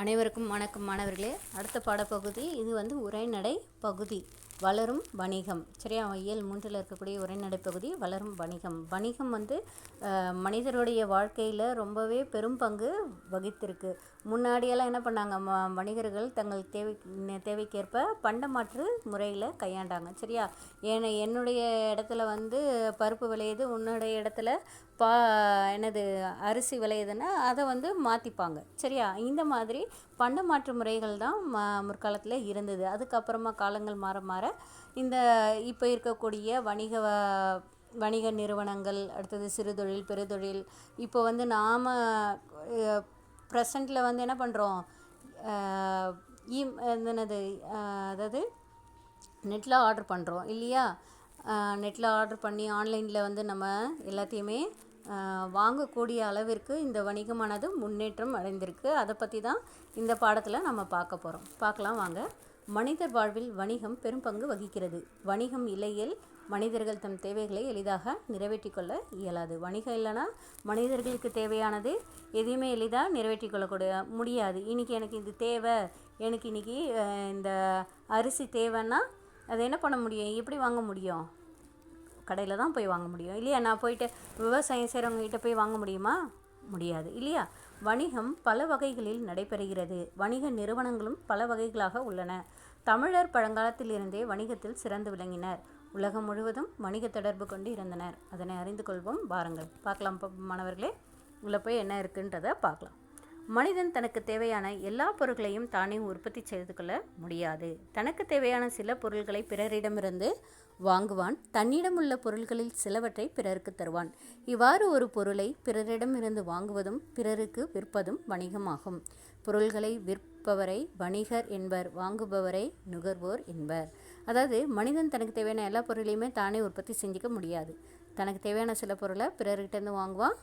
அனைவருக்கும் வணக்கம் மாணவர்களே. அடுத்த பாடப்பகுதி இது வந்து உரைநடை பகுதி வளரும் வணிகம். சரியா? இயல் மூன்றில் இருக்கக்கூடிய உரைநடை பகுதி வளரும் வணிகம். வணிகம் வந்து மனிதருடைய வாழ்க்கையில் ரொம்பவே பெரும் பங்கு வகித்திருக்கு. முன்னாடியெல்லாம் என்ன பண்ணாங்க? ம வணிகர்கள் தங்கள் தேவை தேவைக்கேற்ப பண்டமாற்று முறையில் கையாண்டாங்க. சரியா? ஏன்னா என்னுடைய இடத்துல வந்து பருப்பு விளையுது உன்னுடைய இடத்துல பா என்னது அரிசி விளையுதுன்னா அதை வந்து மாற்றிப்பாங்க சரியா? இந்த மாதிரி பண்ட மாற்று முறைகள் தான் ம முற்காலத்தில் இருந்தது. அதுக்கப்புறமா காலங்கள் மாற மாற இந்த இப்போ இருக்கக்கூடிய வணிக வணிக நிறுவனங்கள் அடுத்தது சிறுதொழில் பெருதொழில் இப்போ வந்து நாம் ப்ரெசண்டில் வந்து என்ன பண்ணுறோம் என்னது அதாவது நெட்டில் ஆர்டர் பண்ணுறோம் இல்லையா? நெட்டில் ஆர்டர் பண்ணி ஆன்லைனில் வந்து நம்ம எல்லாத்தையுமே வாங்கக்கூடிய அளவிற்கு இந்த வணிகமானது முன்னேற்றம் அடைந்திருக்கு. அதை பற்றி தான் இந்த பாடத்தில் நம்ம பார்க்க போகிறோம் பார்க்கலாம் வாங்க. மனிதர் வாழ்வில் வணிகம் பெரும் பங்கு வகிக்கிறது. வணிகம் இல்லையில் மனிதர்கள் தம் தேவைகளை எளிதாக நிறைவேற்றி கொள்ள இயலாது. வணிகம் இல்லைன்னா மனிதர்களுக்கு தேவையானது எதையுமே எளிதாக நிறைவேற்றி கொள்ளக்கூடிய முடியாது. இன்றைக்கி எனக்கு இது தேவை எனக்கு இன்றைக்கி இந்த அரிசி தேவைன்னா அதை என்ன பண்ண முடியும்? எப்படி வாங்க முடியும்? கடையில் தான் போய் வாங்க முடியும். இல்லையா? நான் போயிட்டு விவசாயம் செய்கிறவங்ககிட்ட போய் வாங்க முடியுமா? முடியாது. இல்லையா? வணிகம் பல வகைகளில் நடைபெறுகிறது. வணிக நிறுவனங்களும் பல வகைகளாக உள்ளன. தமிழர் பழங்காலத்திலிருந்தே வணிகத்தில் சிறந்து விளங்கினர். உலகம் முழுவதும் வணிக தொடர்பு கொண்டு இருந்தனர். அதனை அறிந்து கொள்வோம். வாருங்கள். பார்க்கலாம் ப- மாணவர்களே. உள்ள போய் என்ன இருக்குன்றதை பார்க்கலாம். மனிதன் தனக்கு தேவையான எல்லா பொருட்களையும் தானே உற்பத்தி செய்து கொள்ள முடியாது. தனக்கு தேவையான சில பொருட்களை பிறரிடமிருந்து வாங்குவான். தன்னிடம் உள்ள பொருட்களில் சிலவற்றை பிறருக்கு தருவான். இவ்வாறு ஒரு பொருளை பிறரிடமிருந்து வாங்குவதும் பிறருக்கு விற்பதும் வணிகமாகும். பொருள்களை விற்பவரை வணிகர் என்பர் வாங்குபவரை நுகர்வோர் என்பர். அதாவது மனிதன் தனக்கு தேவையான எல்லா பொருளையுமே தானே உற்பத்தி செஞ்சுக்க முடியாது. தனக்கு தேவையான சில பொருளை பிறர்கிட்டேருந்து வாங்குவான்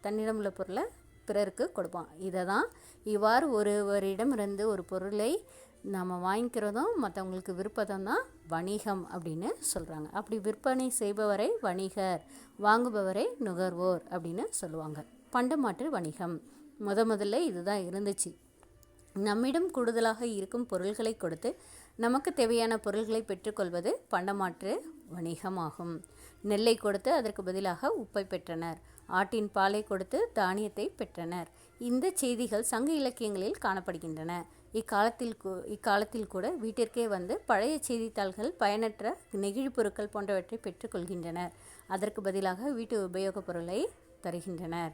தன்னிடம் உள்ள பொருளை பிறருக்கு கொடுப்பான் இதை தான் இவ்வாறு ஒருவரிடமிருந்து ஒரு பொருளை நாம் வாங்கிக்கிறதும் மற்றவங்களுக்கு விருப்பதம் தான் வணிகம் அப்படின்னு சொல்கிறாங்க அப்படி விற்பனை செய்பவரை வணிகர் வாங்குபவரை நுகர்வோர் அப்படின்னு சொல்லுவாங்க. பண்டமாற்று வணிகம். முத முதல்ல இதுதான் இருந்துச்சு. நம்மிடம் கூடுதலாக இருக்கும் பொருள்களை கொடுத்து நமக்கு தேவையான பொருள்களை பெற்றுக்கொள்வது பண்டமாற்று வணிகமாகும். நெல்லை கொடுத்து அதற்கு பதிலாக உப்பை பெற்றனர். ஆட்டின் பாலை கொடுத்து தானியத்தை பெற்றனர். இந்த செய்திகள் சங்க இலக்கியங்களில் காணப்படுகின்றன. இக்காலத்தில் கூ- இக்காலத்தில் கூட வீட்டிற்கே வந்து பழைய செய்தித்தாள்கள் பயனற்ற நெகிழி பொருட்கள் போன்றவற்றை பெற்றுக்கொள்கின்றனர் அதற்கு பதிலாக வீட்டு உபயோகப் பொருளை தருகின்றனர்.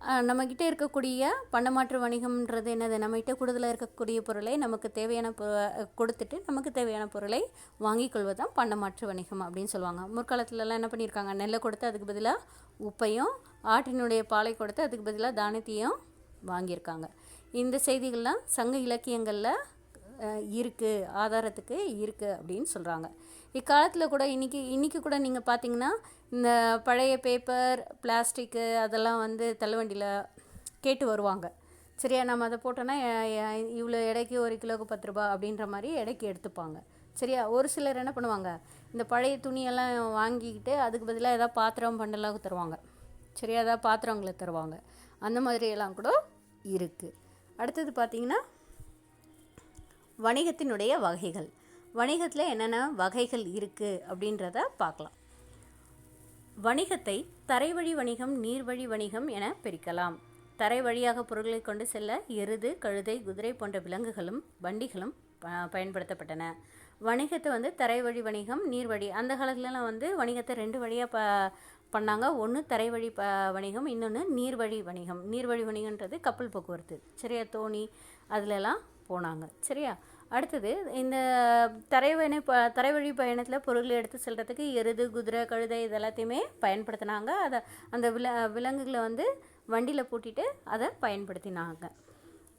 நம்மக்கிட்ட இருக்கக்கூடிய பண்டமாற்று வணிகம்ன்றது என்னது? நம்மகிட்ட கூடுதலாக இருக்கக்கூடிய பொருளை நமக்கு தேவையான பொ- கொடுத்துட்டு நமக்கு தேவையான பொருளை வாங்கிக்கொள்வது தான் பண்டமாற்று வணிகம் அப்படின்னு சொல்லுவாங்க. முற்காலத்துலலாம் என்ன பண்ணியிருக்காங்க நெல்லை கொடுத்து அதுக்கு பதிலாக உப்பையும் ஆட்டினுடைய பாலை கொடுத்து அதுக்கு பதிலாக தானியத்தையும் வாங்கியிருக்காங்க. இந்த செய்திகள்லாம் சங்க இலக்கியங்களில் இருக்குது ஆதாரத்துக்கு இருக்குது அப்படின்னு சொல்கிறாங்க இக்காலத்தில் கூட இன்றைக்கி இன்றைக்கி கூட நீங்கள் பார்த்தீங்கன்னா இந்த பழைய பேப்பர் பிளாஸ்டிக்கு அதெல்லாம் வந்து தள்ளுவண்டியில் கேட்டு வருவாங்க. சரியா நம்ம அதை போட்டோன்னா இவ்வளோ எடைக்கு ஒரு கிலோவுக்கு பத்து ரூபா அப்படின்ற மாதிரி எடைக்கு எடுத்துப்பாங்க. சரியா ஒரு சிலர் என்ன பண்ணுவாங்க இந்த பழைய துணியெல்லாம் வாங்கிக்கிட்டு அதுக்கு பதிலாக ஏதாவது பாத்திரம் பண்டலாக தருவாங்க. சரியா ஏதாவது பாத்திரங்களை தருவாங்க. அந்த மாதிரியெல்லாம் கூட இருக்குது அடுத்தது பார்த்தீங்கன்னா வணிகத்தினுடைய வகைகள். வணிகத்தில் என்னென்ன வகைகள் இருக்குது அப்படின்றத பார்க்கலாம். வணிகத்தை தரைவழி வணிகம் நீர்வழி வணிகம் என பிரிக்கலாம். தரை வழியாக பொருட்களை கொண்டு செல்ல எருது கழுதை குதிரை போன்ற விலங்குகளும் வண்டிகளும் ப- பயன்படுத்தப்பட்டன. வணிகத்தை வந்து தரை வழி வணிகம் நீர்வழி அந்த காலத்துலலாம் வந்து வணிகத்தை ரெண்டு வழியாக ப பண்ணாங்க. ஒன்று தரைவழி ப வணிகம் இன்னொன்று நீர்வழி வணிகம். நீர்வழி வணிகன்றது கப்பல் போக்குவரத்து. சரியா தோணி அதுலலாம் போனாங்க. சரியா? அடுத்தது இந்த தரைவணி ப தரைவழி பயணத்தில் பொருள் எடுத்து செல்கிறதுக்கு எருது குதிரை கழுதை இது எல்லாத்தையுமே பயன்படுத்தினாங்க. அதை அந்த வில விலங்குகளை வந்து வண்டியில் பூட்டிட்டு அதை பயன்படுத்தினாங்க.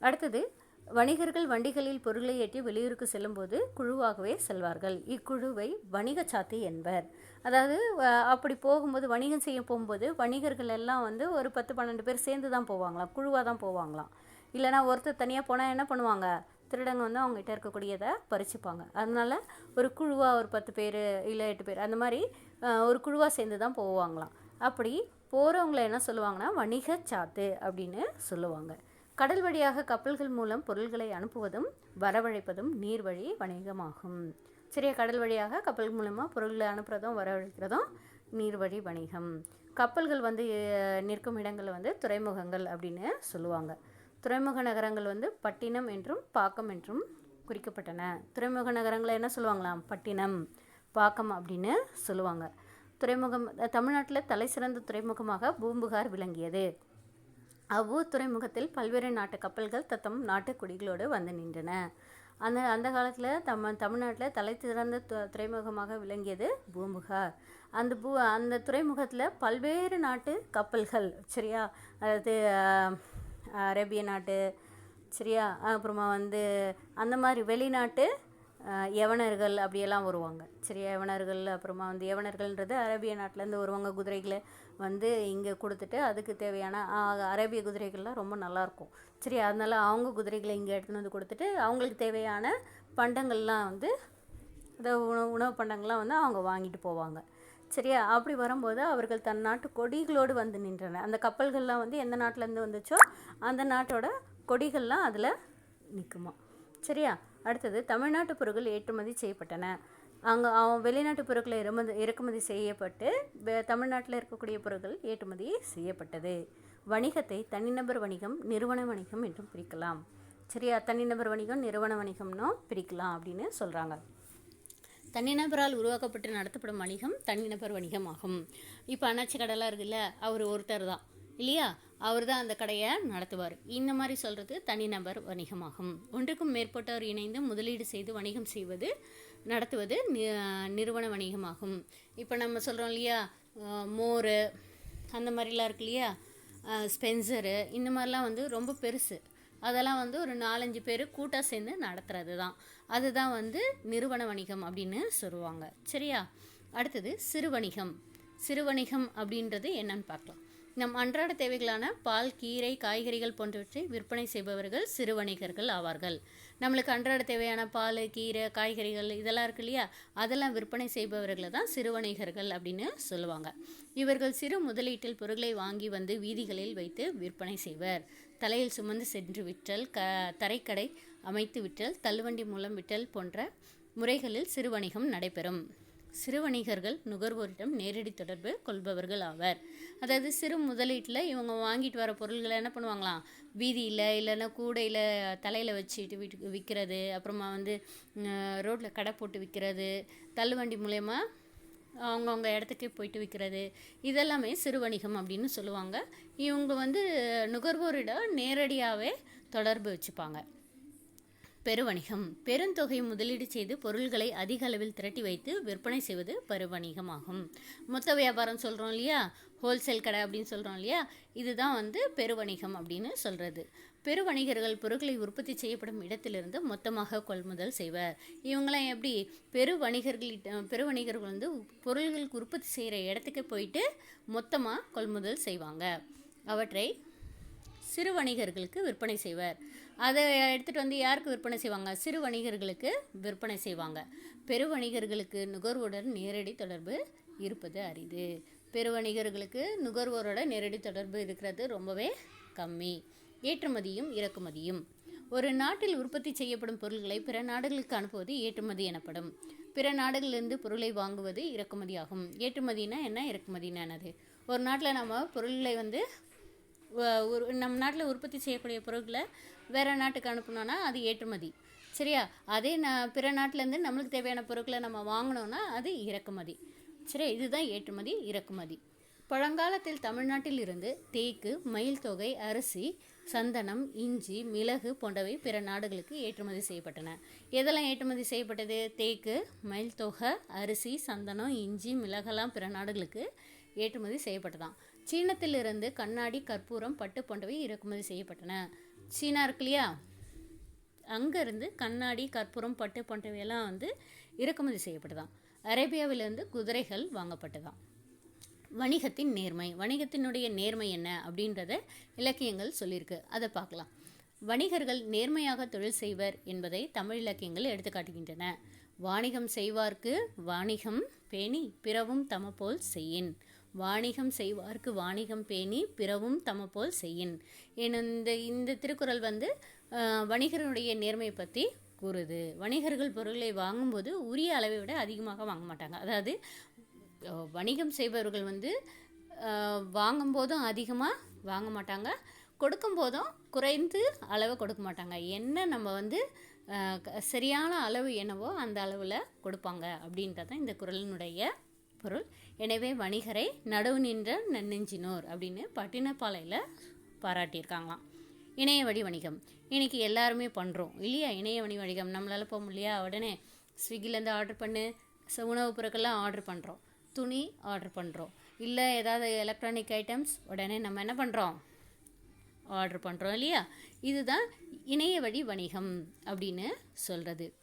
அடுத்தது வணிகர்கள் வண்டிகளில் பொருளை ஏற்றி வெளியூருக்கு செல்லும்போது குழுவாகவே செல்வார்கள். இக்குழுவை வணிக சாத்தி என்பர். அதாவது அப்படி போகும்போது வணிகம் செய்ய போகும்போது வணிகர்கள் எல்லாம் வந்து ஒரு பத்து பன்னெண்டு பேர் சேர்ந்து தான் போவாங்களாம். குழுவாக தான் போவாங்களாம். இல்லைனா ஒருத்தர் தனியாக போனால் என்ன பண்ணுவாங்க? திருடங்க வந்து அவங்ககிட்ட இருக்கக்கூடியதை பறிச்சுப்பாங்க. அதனால் ஒரு குழுவாக ஒரு பத்து பேர் இல்லை எட்டு பேர் அந்த மாதிரி ஒரு குழுவாக சேர்ந்து தான் போவாங்களாம். அப்படி போகிறவங்கள என்ன சொல்லுவாங்கன்னா வணிக சாத்து அப்படின்னு சொல்லுவாங்க. கடல் வழியாக கப்பல்கள் மூலம் பொருள்களை அனுப்புவதும் வரவழைப்பதும் நீர் வழி வணிகமாகும். சரியா கடல் வழியாக கப்பல் மூலமாக பொருள்களை அனுப்புகிறதும் வரவழைக்கிறதும் நீர்வழி வணிகம். கப்பல்கள் வந்து நிற்கும் இடங்கள் வந்து துறைமுகங்கள் அப்படின்னு சொல்லுவாங்க. துறைமுக நகரங்கள் வந்து பட்டினம் என்றும் பாக்கம் என்றும் குறிக்கப்பட்டன. துறைமுக நகரங்களை என்ன சொல்லுவாங்களாம்? பட்டினம் பாக்கம் அப்படின்னு சொல்லுவாங்க. துறைமுகம் தமிழ்நாட்டில் தலை சிறந்த துறைமுகமாக பூம்புகார் விளங்கியது. அவ்வூர் துறைமுகத்தில் பல்வேறு நாட்டு கப்பல்கள் தத்தம் நாட்டு குடிகளோடு வந்து நின்றன. அந்த அந்த காலத்தில் தம் தமிழ்நாட்டில் தலை சிறந்த து- துறைமுகமாக விளங்கியது பூம்புகார். அந்த பூ அந்த துறைமுகத்தில் பல்வேறு நாட்டு கப்பல்கள் சரியா? அதாவது அரேபிய நாட்டு சரியா? அப்புறமா வந்து அந்த மாதிரி வெளிநாட்டு யவனர்கள் அப்படியெல்லாம் வருவாங்க. சரியா? யவனர்கள் அப்புறமா வந்து யவனர்கள்ன்றது அரேபிய நாட்டிலேருந்து வருவாங்க. குதிரைகளை வந்து இங்கே கொடுத்துட்டு அதுக்கு தேவையான அரேபிய குதிரைகள்லாம் ரொம்ப நல்லாயிருக்கும். சரி அதனால அவங்க குதிரைகளை இங்கே எடுத்துன்னு வந்து கொடுத்துட்டு அவங்களுக்கு தேவையான பண்டங்கள்லாம் வந்து இந்த உணவு உணவு பண்டங்கள்லாம் வந்து அவங்க வாங்கிட்டு போவாங்க. சரியா? அப்படி வரும்போது அவர்கள் தன் நாட்டு கொடிகளோடு வந்து நின்றன அந்த கப்பல்கள்லாம் வந்து எந்த நாட்டிலேருந்து வந்துச்சோ அந்த நாட்டோட கொடிகள்லாம் அதில் நிற்குமா சரியா? அடுத்தது தமிழ்நாட்டு பொருட்கள் ஏற்றுமதி செய்யப்பட்டன. அங்கே அவன் வெளிநாட்டு பொருட்களை இறமதி இறக்குமதி செய்யப்பட்டு தமிழ்நாட்டில் இருக்கக்கூடிய பொருட்கள் ஏற்றுமதி செய்யப்பட்டது. வணிகத்தை தனிநபர் வணிகம் நிறுவன வணிகம் என்றும் பிரிக்கலாம். சரியா? தனிநபர் வணிகம் நிறுவன வணிகம்னும் பிரிக்கலாம் அப்படின்னு சொல்கிறாங்க தனிநபரால் உருவாக்கப்பட்டு நடத்தப்படும் வணிகம் தனிநபர் வணிகம் ஆகும் இப்போ அண்ணாச்சி கடைலாம் இருக்குல்ல அவர் ஒருத்தர் தான். இல்லையா? அவர் தான் அந்த கடையை நடத்துவார். இந்த மாதிரி சொல்கிறது தனிநபர் வணிகமாகும். ஒன்றுக்கும் மேற்பட்டோர் இணைந்து முதலீடு செய்து வணிகம் செய்வது நடத்துவது நிறுவன வணிகமாகும். இப்போ நம்ம சொல்கிறோம் இல்லையா? மோர் அந்த மாதிரிலாம் இருக்கு இல்லையா? ஸ்பென்சரு இந்த மாதிரிலாம் வந்து ரொம்ப பெருசு. அதெல்லாம் வந்து ஒரு நாலஞ்சு பேர் கூட்டாக சேர்ந்து நடத்துறது தான் அதுதான் வந்து நிறுவன வணிகம் அப்படின்னு சொல்லுவாங்க. சரியா? அடுத்தது சிறு வணிகம் சிறு வணிகம் அப்படின்றது என்னன்னு பார்க்கலாம். நம் அன்றாட தேவைகளான பால் கீரை காய்கறிகள் போன்றவற்றை விற்பனை செய்பவர்கள் சிறு வணிகர்கள் ஆவார்கள். நம்மளுக்கு அன்றாட தேவையான பால் கீரை காய்கறிகள் இதெல்லாம் இருக்கு இல்லையா? அதெல்லாம் விற்பனை செய்பவர்களை தான் சிறு வணிகர்கள் அப்படின்னு சொல்லுவாங்க. இவர்கள் சிறு முதலீட்டில் பொருட்களை வாங்கி வந்து வீதிகளில் வைத்து விற்பனை செய்வர். தலையில் சுமந்து சென்று விற்றல் க தரைக்கடை அமைத்து விட்டல் தள்ளுவண்டி மூலம் விட்டல் போன்ற முறைகளில் சிறு வணிகம் நடைபெறும். சிறு வணிகர்கள் நுகர்வோரிடம் நேரடி தொடர்பு கொள்பவர்கள் ஆவர். அதாவது சிறு முதலீட்டில் இவங்க வாங்கிட்டு வர பொருள்களை என்ன பண்ணுவாங்களாம் வீதியில் இல்லைன்னா கூடையில் தலையில் வச்சுட்டு வீட்டுக்கு விற்கிறது அப்புறமா வந்து ரோட்டில் கடை போட்டு விற்கிறது தள்ளுவண்டி மூலயமா அவங்கவுங்க இடத்துக்கே போயிட்டு விற்கிறது இதெல்லாமே சிறு வணிகம் அப்படின்னு சொல்லுவாங்க. இவங்க வந்து நுகர்வோரிடம் நேரடியாகவே தொடர்பு வச்சுப்பாங்க. பெருவணிகம். பெருந்தொகை முதலீடு செய்து பொருள்களை அதிக அளவில் திரட்டி வைத்து விற்பனை செய்வது பெருவணிகமாகும். மொத்த வியாபாரம் சொல்கிறோம் இல்லையா? ஹோல்சேல் கடை அப்படின்னு சொல்கிறோம் இல்லையா? இதுதான் வந்து பெருவணிகம் அப்படின்னு சொல்கிறது பெருவணிகர்கள் பொருட்களை உற்பத்தி செய்யப்படும் இடத்திலிருந்து மொத்தமாக கொள்முதல் செய்வர். இவங்களாம் எப்படி? பெரு வணிகர்களிட்ட பெரு வணிகர்கள் வந்து பொருள்களுக்கு உற்பத்தி செய்கிற இடத்துக்கு போயிட்டு மொத்தமாக கொள்முதல் செய்வாங்க. அவற்றை சிறு வணிகர்களுக்கு விற்பனை செய்வர். அதை எடுத்துகிட்டு வந்து யாருக்கு விற்பனை செய்வாங்க? சிறு வணிகர்களுக்கு விற்பனை செய்வாங்க. பெரு வணிகர்களுக்கு நுகர்வோருடன் நேரடி தொடர்பு இருப்பது அரிது. பெரு வணிகர்களுக்கு நுகர்வோரோட நேரடி தொடர்பு இருக்கிறது ரொம்பவே கம்மி. ஏற்றுமதியும் இறக்குமதியும். ஒரு நாட்டில் உற்பத்தி செய்யப்படும் பொருட்களை பிற நாடுகளுக்கு அனுப்புவது ஏற்றுமதி எனப்படும். பிற நாடுகளிலிருந்து பொருளை வாங்குவது இறக்குமதி ஆகும் ஏற்றுமதினா என்ன? இறக்குமதினா என்னது ஒரு நாட்டில் நம்ம பொருள்களை வந்து நம்ம நாட்டில் உற்பத்தி செய்யக்கூடிய பொருட்களை வேறு நாட்டுக்கு அனுப்பினோன்னா அது ஏற்றுமதி. சரியா? அதே நான் பிற நாட்டிலேருந்து நம்மளுக்கு தேவையான பொருட்களை நம்ம வாங்கினோன்னா அது இறக்குமதி. சரி இதுதான் ஏற்றுமதி இறக்குமதி. பழங்காலத்தில் தமிழ்நாட்டில் இருந்து தேக்கு மயில் தொகை அரிசி சந்தனம் இஞ்சி மிளகு போன்றவை பிற நாடுகளுக்கு ஏற்றுமதி செய்யப்பட்டன. எதெல்லாம் ஏற்றுமதி செய்யப்பட்டது? தேக்கு மயில் தொகை அரிசி சந்தனம் இஞ்சி மிளகெல்லாம் பிற நாடுகளுக்கு ஏற்றுமதி செய்யப்பட்டதான் சீனத்திலிருந்து கண்ணாடி கற்பூரம் பட்டு போன்றவை இறக்குமதி செய்யப்பட்டன. சீனா இருக்கு இல்லையா? அங்கேருந்து கண்ணாடி கற்பூரம் பட்டு போன்றவையெல்லாம் வந்து இறக்குமதி செய்யப்பட்டதாம். அரேபியாவிலிருந்து குதிரைகள் வாங்கப்பட்டதாம். வணிகத்தின் நேர்மை. வணிகத்தினுடைய நேர்மை என்ன அப்படின்றத இலக்கியங்கள் சொல்லியிருக்கு. அதை பார்க்கலாம். வணிகர்கள் நேர்மையாக தொழில் செய்வர் என்பதை தமிழ் இலக்கியங்கள் எடுத்துக்காட்டுகின்றன. வாணிகம் செய்வார்க்கு வாணிகம் பேணி பிறவும் தமப்போல் செய்யின். வாணிகம் செய்வார்க்கு வாணிகம் பேணி பிறவும் தமப்போல் செய்யின். என இந்த இந்த திருக்குறள் வந்து வணிகருடைய நேர்மையை பற்றி கூறுது. வணிகர்கள் பொருளை வாங்கும்போது உரிய அளவை விட அதிகமாக வாங்க மாட்டாங்க. அதாவது வணிகம் செய்பவர்கள் வந்து வாங்கும்போதும் அதிகமாக வாங்க மாட்டாங்க. கொடுக்கும்போதும் குறைந்து அளவை கொடுக்க மாட்டாங்க. என்ன நம்ம வந்து சரியான அளவு என்னவோ அந்த அளவில் கொடுப்பாங்க அப்படின்றது தான் இந்த குறளினுடைய பொருள். எனவே வணிகரை நடுவு நின்ற நன்னெஞ்சினோர் அப்படின்னு பட்டினப்பாளையில் பாராட்டியிருக்காங்களாம். இணைய வழி வணிகம். இன்றைக்கி எல்லாருமே பண்ணுறோம் இல்லையா? இணைய வழி வணிகம். நம்மளால் போக முடியலையா? உடனே ஸ்விக்கிலேருந்து ஆர்டர் பண்ணு. ச- உணவுப் பொருட்கள்லாம் ஆர்டர் பண்ணுறோம் துணி ஆர்டர் பண்ணுறோம் இல்லை ஏதாவது எலக்ட்ரானிக் ஐட்டம்ஸ் உடனே நம்ம என்ன பண்ணுறோம் ஆர்டர் பண்ணுறோம் இல்லையா? இதுதான் இணைய வழி வணிகம் அப்படின்னு சொல்கிறது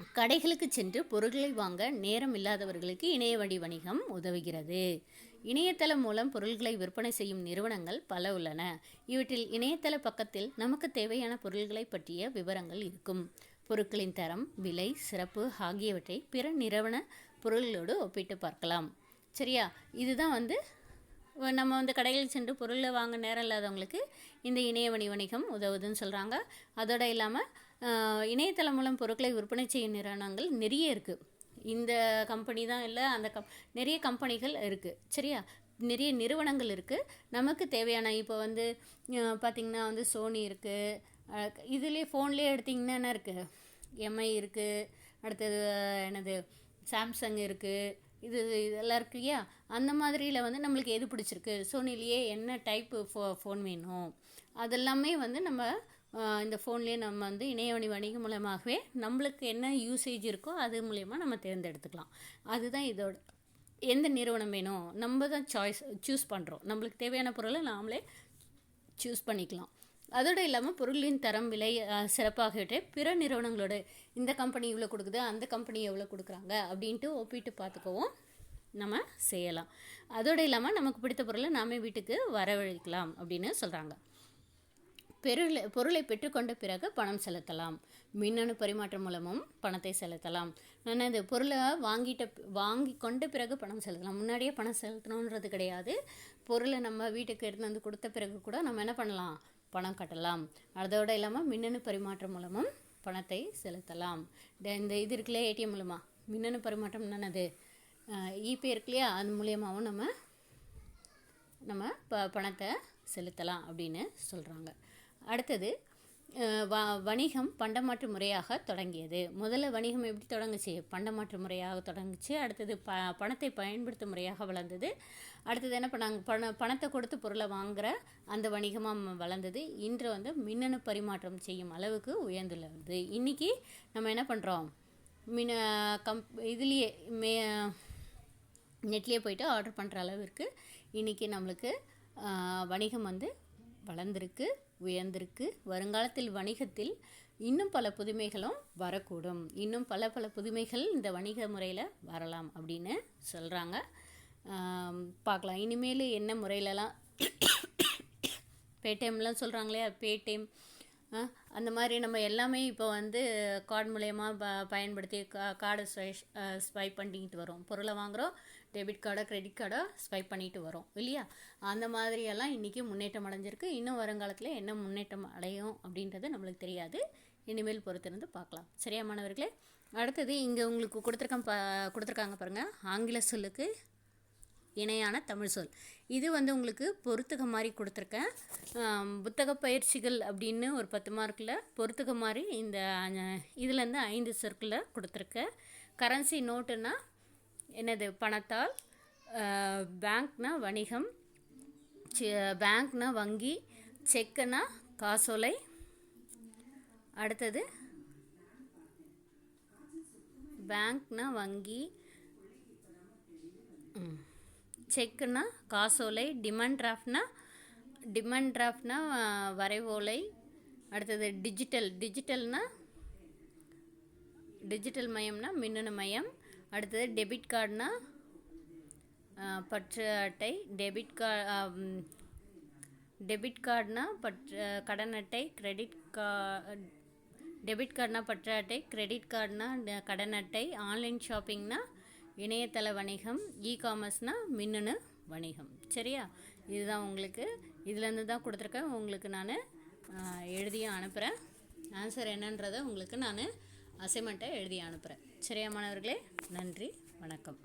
கடைகளுக்கு சென்று பொருட்களை வாங்க நேரம் இல்லாதவர்களுக்கு இணைய வழி வணிகம் உதவுகிறது. இணையதளம் மூலம் பொருட்களை விற்பனை செய்யும் நிறுவனங்கள் பல உள்ளன. இவற்றில் இணையதள பக்கத்தில் நமக்கு தேவையான பொருட்களை பற்றிய விவரங்கள் இருக்கும். பொருட்களின் தரம் விலை சிறப்பு ஆகியவற்றை பிற நிறுவன பொருள்களோடு ஒப்பிட்டு பார்க்கலாம். சரியா? இதுதான் வந்து நம்ம வந்து கடையில் சென்று பொருளை வாங்க நேரம் இல்லாதவங்களுக்கு இந்த இணைய வணி வணிகம் உதவுதுன்னு சொல்கிறாங்க அதோடு இல்லாமல் இணையதளம் மூலம் பொருட்களை விற்பனை செய்யும் நிறுவனங்கள் நிறைய இருக்குது இந்த கம்பெனி தான் இல்லை அந்த கம் நிறைய கம்பெனிகள் இருக்குது சரியா? நிறைய நிறுவனங்கள் இருக்குது நமக்கு தேவையான இப்போ வந்து பார்த்திங்கன்னா வந்து சோனி இருக்குது இதுலேயே ஃபோன்லேயே எடுத்திங்கன்னா என்ன இருக்குது எம்ஐ இருக்குது அடுத்தது என்னது? சாம்சங் இருக்குது இது இதெல்லாம் இருக்கு இல்லையா? அந்த மாதிரியில் வந்து நம்மளுக்கு எது பிடிச்சிருக்கு? சோனிலேயே என்ன டைப்பு ஃபோ ஃபோன் வேணும்? அதெல்லாமே வந்து நம்ம இந்த ஃபோன்லேயே நம்ம வந்து இணையவணி வணிகம் மூலமாகவே நம்மளுக்கு என்ன யூசேஜ் இருக்கோ அது மூலயமா நம்ம தேர்ந்தெடுத்துக்கலாம். அதுதான் இதோட எந்த நிறுவனம் வேணும்? நம்ம தான் சாய்ஸ் சூஸ் பண்ணுறோம் நம்மளுக்கு தேவையான பொருளை நாமளே சூஸ் பண்ணிக்கலாம். அதோடு இல்லாமல் பொருளின் தரம் விலை அஹ், பிற நிறுவனங்களோட இந்த கம்பெனி இவ்வளோ கொடுக்குது அந்த கம்பெனி எவ்வளோ கொடுக்குறாங்க அப்படின்ட்டு ஒப்பிட்டு பார்த்துக்கவும். நம்ம செய்யலாம். அதோடு இல்லாமல் நமக்கு பிடித்த பொருளை நாமே வீட்டுக்கு வரவழைக்கலாம் அப்படின்னு சொல்கிறாங்க பெருளை பொருளை பெற்றுக்கொண்ட பிறகு பணம் செலுத்தலாம். மின்னணு பரிமாற்றம் மூலமும் பணத்தை செலுத்தலாம். நான் இந்த பொருளை வாங்கிட்ட வாங்கி கொண்ட பிறகு பணம் செலுத்தலாம். முன்னாடியே பணம் செலுத்தணுன்றது கிடையாது. பொருளை நம்ம வீட்டுக்கு எடுத்து வந்து கொடுத்த பிறகு கூட நம்ம என்ன பண்ணலாம்? பணம் கட்டலாம். அதோடு இல்லாமல் மின்னணு பரிமாற்றம் மூலமும் பணத்தை செலுத்தலாம். இந்த- இந்த இது இருக்குல்லையே ஏடிஎம் மூலமா? மின்னணு பரிமாற்றம் என்னது? இபே இருக்கு இல்லையா? அது மூலியமாகவும் நம்ம நம்ம ப பணத்தை செலுத்தலாம் அப்படின்னு சொல்கிறாங்க அடுத்தது வ வணிகம் பண்டமாற்று முறையாக தொடங்கியது. முதல்ல வணிகம் எப்படி தொடங்குச்சு? பண்டமாற்று முறையாக தொடங்குச்சு. அடுத்தது ப பணத்தை பயன்படுத்தும் முறையாக வளர்ந்தது. அடுத்தது என்ன பண்ணாங்க? பண பணத்தை கொடுத்து பொருளை வாங்குகிற அந்த வணிகமாக வளர்ந்தது. இன்று வந்து மின்னணு பரிமாற்றம் செய்யும் அளவுக்கு உயர்ந்துள்ளது. இன்றைக்கி நம்ம என்ன பண்ணுறோம் மின்ன கம் இதுலேயே மே நெட்லேயே போயிட்டு ஆர்டர் பண்ணுற அளவிற்கு இன்றைக்கி நம்மளுக்கு வணிகம் வந்து வளர்ந்துருக்கு. உயர்ந்திருக்கு. வருங்காலத்தில் வணிகத்தில் இன்னும் பல புதுமைகளும் வரக்கூடும். இன்னும் பல பல புதுமைகள் இந்த வணிக முறையில் வரலாம் அப்படின்னு சொல்கிறாங்க பார்க்கலாம். இனிமேல் என்ன முறையிலலாம் பேடிஎம்லாம் சொல்கிறாங்களே பேடிஎம் அந்த மாதிரி நம்ம எல்லாமே இப்போ வந்து கார்டு மூலயமா ப பயன்படுத்தி கா கார்டை ஸ்வை ஸ்வைப் பண்ணிக்கிட்டு வரோம். பொருளை வாங்குகிறோம் டெபிட் கார்டோ கிரெடிட் கார்டோ ஸ்வைப் பண்ணிட்டு வரோம் இல்லையா? அந்த மாதிரியெல்லாம் இன்றைக்கி முன்னேற்றம் அடைஞ்சிருக்கு. இன்னும் வருங்காலத்தில் என்ன முன்னேற்றம் அடையும் அப்படின்றது நம்மளுக்கு தெரியாது. இனிமேல் பொறுத்திருந்து பார்க்கலாம். சரியா மாணவர்களே? அடுத்தது இங்கே உங்களுக்கு கொடுத்துருக்கேன் பா கொடுத்துருக்காங்க பாருங்கள் ஆங்கில சொல்லுக்கு இணையான தமிழ் சொல். இது வந்து உங்களுக்கு பொறுத்துக மாதிரி கொடுத்துருக்கேன். புத்தக பயிற்சிகள் அப்படின்னு ஒரு பத்து மார்க்கில் பொறுத்துக மாதிரி இந்த இதுலேருந்து ஐந்து சொற்களை கொடுத்துருக்கேன். கரன்சி நோட்டுன்னா என்னது பணத்தால் பேங்க்னா வணிகம் பேங்க்னா வங்கி செக்குனா காசோலை. அடுத்தது பேங்க்னா வங்கி செக்குனா காசோலை டிமாண்ட் டிராஃப்ட்னா டிமாண்ட் டிராஃப்ட்னா வரைவோலை. அடுத்தது டிஜிட்டல் டிஜிட்டல்னா டிஜிட்டல் மயம்னா மின்னணு மயம். அடுத்தது டெபிட் கார்டுனா பற்று அட்டை டெபிட் கார்டு டெபிட் கார்டுனா பற்று கடன் அட்டை கிரெடிட் கார்டு டெபிட் கார்டுனா பற்று அட்டை கிரெடிட் கார்டுனா கடன் அட்டை ஆன்லைன் ஷாப்பிங்னா இணையதள வணிகம் இ காமர்ஸ்னால் மின்னணு வணிகம். சரியா? இதுதான் உங்களுக்கு இதுலேருந்து தான் கொடுத்துருக்கேன். உங்களுக்கு நான் எழுதியும் அனுப்புகிறேன் ஆன்சர் என்னன்றதை உங்களுக்கு நான் அசைன்மெண்ட்டை எழுதி அனுப்புகிறேன் சரியா மாணவர்களே நன்றி வணக்கம்.